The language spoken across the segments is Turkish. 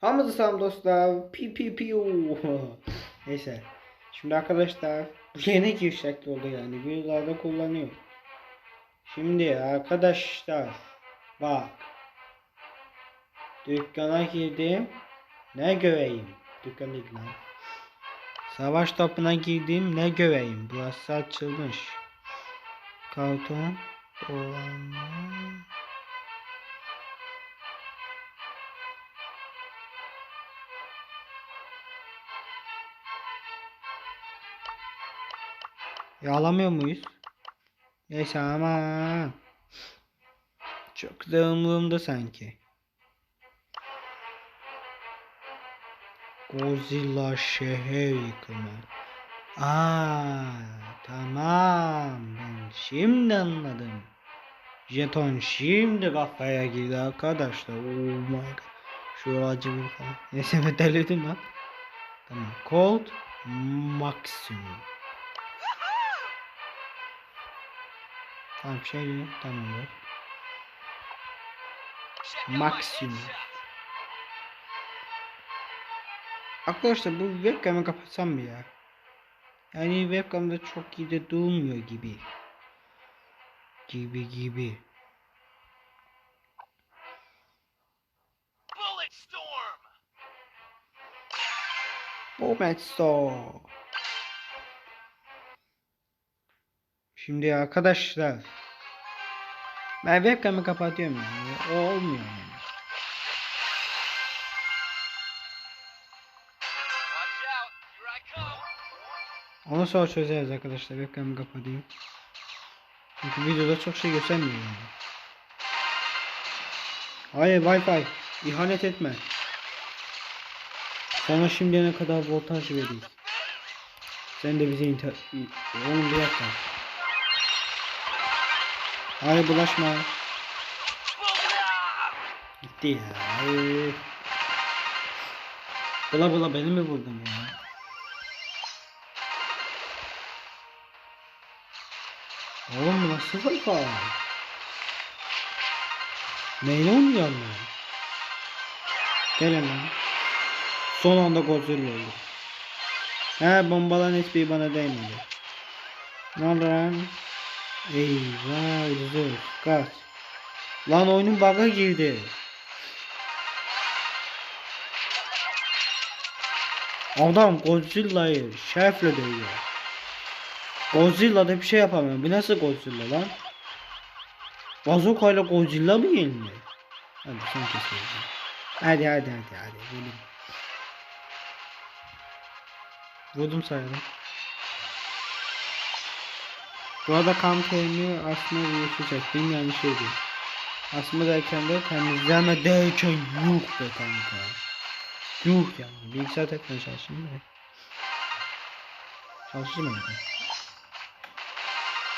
Hamıza salam dostlar. Pi pi pi Neyse. Şimdi arkadaşlar bu yeni giriş şekli oldu yani. Videolarda kullanıyor. Şimdi arkadaşlar bak. Dükkana girdim. Ne göreyim? Dükkan değil. Savaş topuna girdim. Ne göreyim? Burası açılmış. Karton. Dolanma. Yağlamıyor muyuz? Neyse ama çok da umurumda sanki. Godzilla şehir yıkımı. Aa, tamam. Ben şimdi anladım. Jeton şimdi kafaya girdi arkadaşlar. Oh my god. Şu acı bir falan. Neyse ben delirdim lan. Tamam. Cold Maximum. Tamam şey. Tamamdır. Maksimum. Arkadaşlar bu webcam'ı kapatsam mı ya? Yani webcam'da çok iyi de durmuyor gibi. Gibi gibi. Bullet storm! Moment Store. Şimdi arkadaşlar. Ben webcam'ı kapatıyorum yani. O olmuyor yani. Onu sonra çözeriz arkadaşlar. Webcam'ı kapatayım. Çünkü videoda çok şey göstermiyor yani. Hayır Wi-Fi. İhanet etme. Sana şimdiye kadar voltaj vereyim. Sen de bize inter... Oğlum bir dakika. Hayır bulaşma. Gitti ya. Hayır. Bula bula beni mi vurdun ya? Nasıl Wi-Fi? Neyle oynuyorsun lan? Gel lan. Son anda Godzilla oldu. He bombaların hiçbiri bana değmedi. Ne oldu lan? Eyvah Zeus kaç. Lan oyunun bug'a girdi. Adam Godzilla'yı şerfle dövüyor. Godzilla da bir şey yapamıyor. Bu nasıl Godzilla lan? Bazooka ile Godzilla mı yeniliyor? Hadi sen kesin. Hadi hadi hadi hadi. Vurdum. Vurdum sayalım. Bu arada kan terimi aslında virüsü çektiğim yani şey değil. Aslında derken de temizleme derken yuh be kanka. Yuh yani. Bilgisayar tekrar çalışayım da.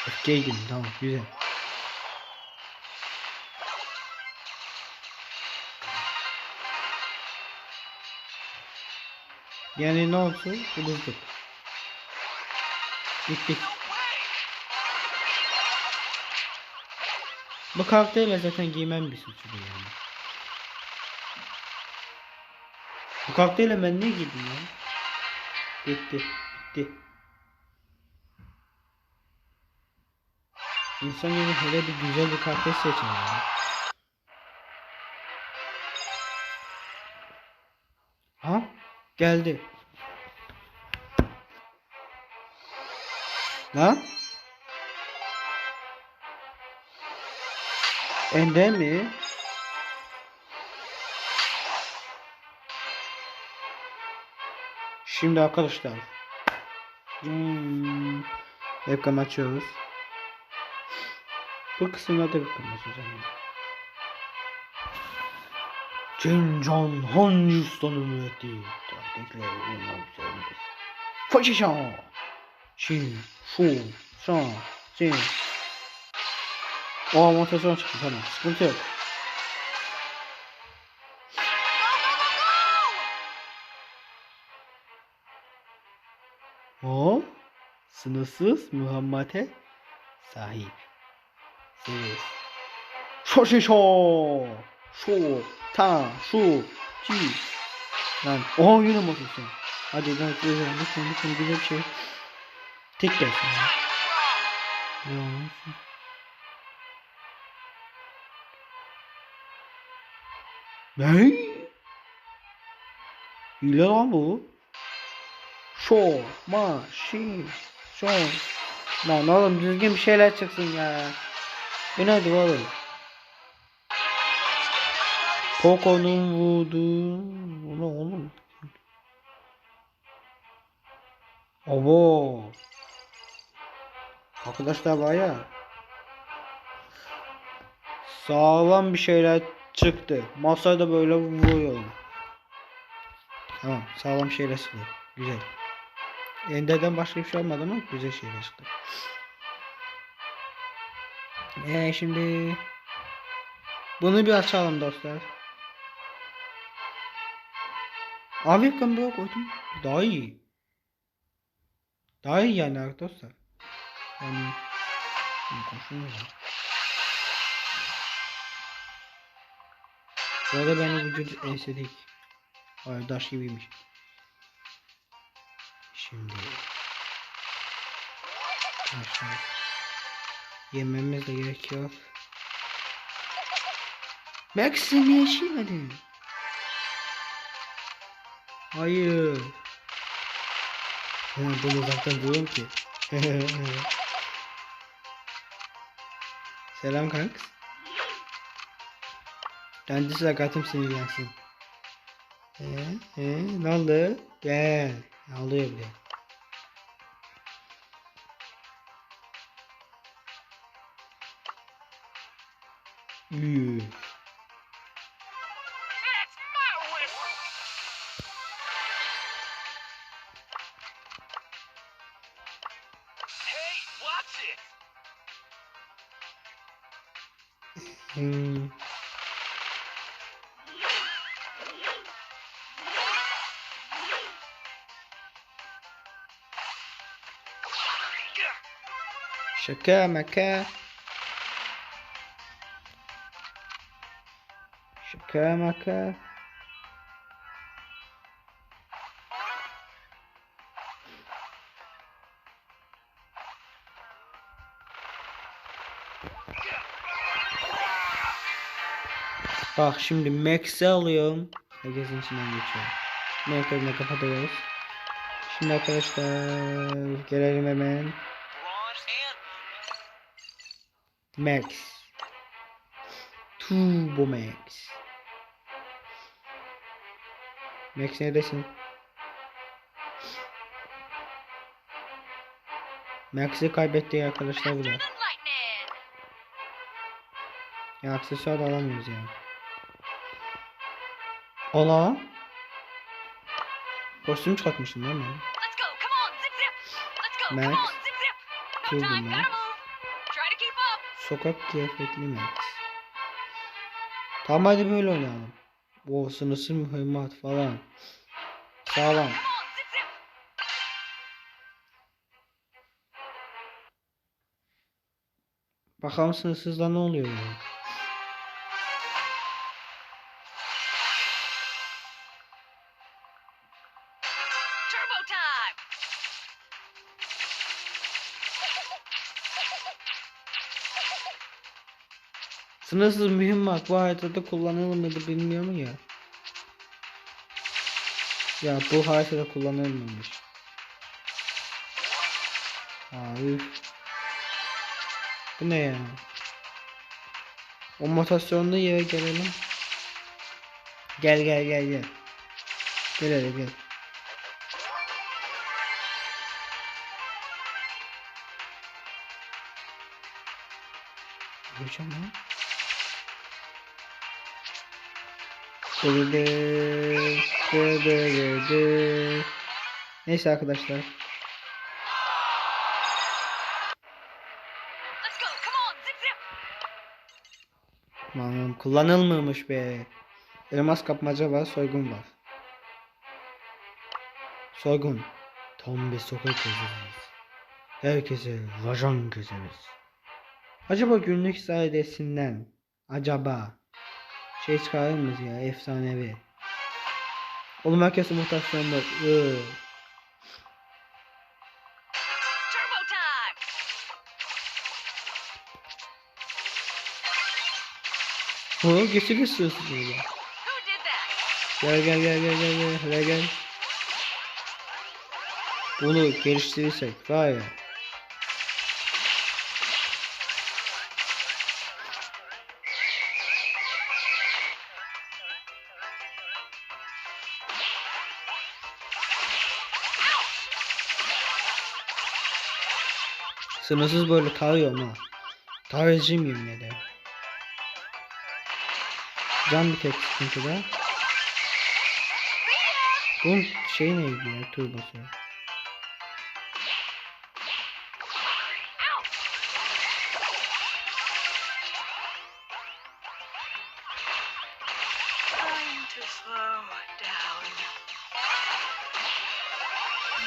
Mı? Öfkeydim tamam güzel. Yani ne olsun? Buluştuk. Gittik. Bu karakterle zaten giymem bir suçu yani. Bu karakterle ben ne giydim ya? Bitti. Bitti. İnsan yani hele bir güzel bir karakter seçin. Ha? Geldi. Lan? Ende mi? Şimdi arkadaşlar. Hmm. Webcam açıyoruz. Bu kısımda da webcam açacağım. Jinjon Honjusto'nun ürettiği taktikleri bulmak zorundayız. Faşişan! Shin, Shu, Shan, Jin. O avantajdan çıktı tamam. Sıkıntı yok. O sınırsız Muhammed'e sahip. Siz. Şoşişo. Şu. Ta. Şu. Ci. Lan. Oha yine motorsun. Hadi lütfen güzel bir şey. Bir şeyler çıksın ya. Nedir oğlum? Poco'nun vurduğu... O ne oğlum? Abo. Arkadaşlar baya sağlam bir şeyler çıktı. Masada böyle vuruyorum. Tamam sağlam şeyler çıktı. Güzel. Ender'den başka bir şey olmadı ama güzel şeyler çıktı. Eee şimdi bunu bir açalım dostlar. Abi yakın böyle koydum. Daha iyi. Daha iyi yani arkadaşlar. Yani. Bu arada benim vücut estetik. Ay daş gibiymiş. Şimdi Arkadaşlar Yememiz de gerekiyor. Max'i niye yaşamadın? Hayır. Ben bunu uzaktan diyorum ki. Selam kanks. Kendi sakatım sinirlensin. Ee, ee, ne oldu? Gel. Ağlıyor bile. UE. Chaka, maca. Şaka maka. Bak şimdi Max'i alıyorum. Herkesin içinden geçiyorum. Max'ini kapatıyoruz. Şimdi arkadaşlar gelelim hemen. Max. Turbo Max. Max neredesin? Max'i kaybetti arkadaşlar lightning. Ya aksesuar da alamıyoruz ya. Ola. Kostüm zip. Let's go. Max. Turbo. Max. Sokak kıyafetli Max. Tamam hadi böyle oynayalım. O sınırsız mühimmat falan. Sağlam. Bakalım sınırsızda ne oluyor yani. Turbo time. Sınırsız mühimmat bu haritada kullanılır mıydı bilmiyorum ya. Ya bu haritada kullanılmamış. Üf. Bu ne ya? O mutasyonlu yere gelelim. Gel gel gel gel. Gel hele gel. Hocam lan. Dı dı dı. Neyse arkadaşlar. Aman kullanılmamış be. Elmas kapmaca var, soygun var. Soygun. Tam bir sokak gezeriz. Herkese rajon keseriz. Acaba günlük sayedesinden acaba şey çıkarır mıyız ya efsanevi. Oğlum herkese mutasyonda. Iı. Turbo time! Hı, geçir istiyorsun böyle. Gel gel gel gel gel gel hele gel. Bunu geliştirirsek var ya. Sınırsız böyle tarıyorum ha. Tarayıcıyım yemin ederim. Can bir tek sıkıntıda. Bunun şey neydi ya turbosu?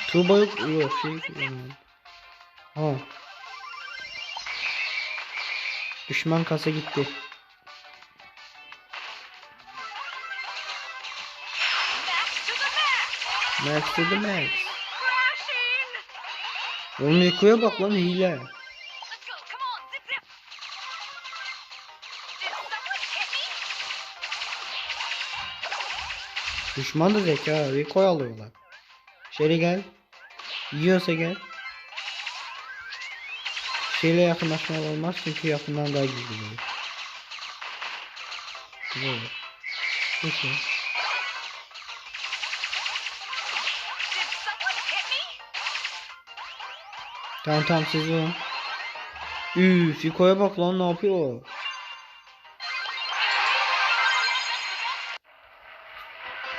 Turbo yok, yok şey yani. Ha. Düşman kasa gitti. Max to the max! Onun Eko'ya bak lan hile. Düşman da zeka. Eko'yu alıyorlar. Şeri gel. Yiyorsa gel. Şeyle yakınlaşmak olmaz çünkü yakından daha gizli olur. Böyle. Peki. Tamam tamam siz vurun. Üf, Fiko'ya bak lan ne yapıyor?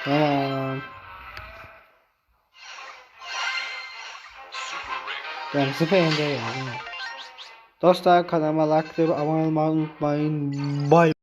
Tamam. Yani sıfır ender ya? Dostlar kanalıma like atıp abone olmayı unutmayın. Bye.